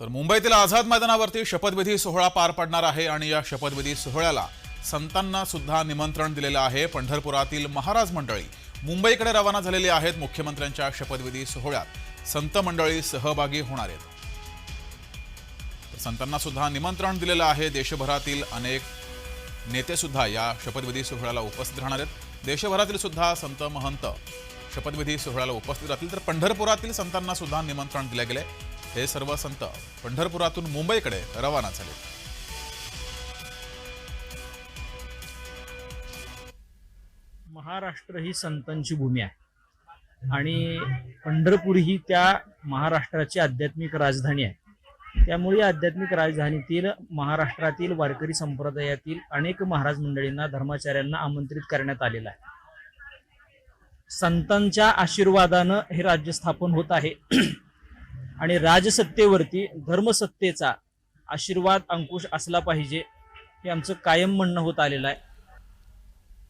तर मुंबईतील आझाद मैदानावरती शपथविधी सोहळा पार पडणार आहे आणि या शपथविधी सोहळ्याला संतांना सुद्धा निमंत्रण दिलेलं आहे. पंढरपुरातील महाराज मंडळी मुंबईकडे रवाना झालेली आहेत मुख्यमंत्र्यांच्या शपथविधी सोहळ्यात. संत मंडळी सहभागी होणार आहेत. संतांना सुद्धा निमंत्रण दिलेलं आहे. देशभरातील अनेक नेते सुद्धा या शपथविधी सोहळ्याला उपस्थित राहणार आहेत. देशभरातील सुद्धा संत महंत शपथविधी सोहळ्याला उपस्थित राहतील. तर पंढरपुरातील संतांना सुद्धा निमंत्रण दिले गेले हे सर्व संत पंढरपुरातून मुंबईकडे रवाना झाले. महाराष्ट्र ही संतांची भूमी आहे. आणि पंढरपूर ही त्या महाराष्ट्राची आध्यात्मिक राजधानी आहे. त्यामुळे आध्यात्मिक राजधानीतील महाराष्ट्रातील वारकरी संप्रदायातील अनेक महाराज मंडळींना धर्माचार्यांना आमंत्रित करण्यात आलेलं आहे. संतांच्या आशीर्वादानं हे राज्य स्थापन होत आहे. आणि राजसत्तेवरती धर्मसत्तेचा आशीर्वाद अंकुश असला पाहिजे हे आमचं कायम म्हणणं होत आलेलं आहे.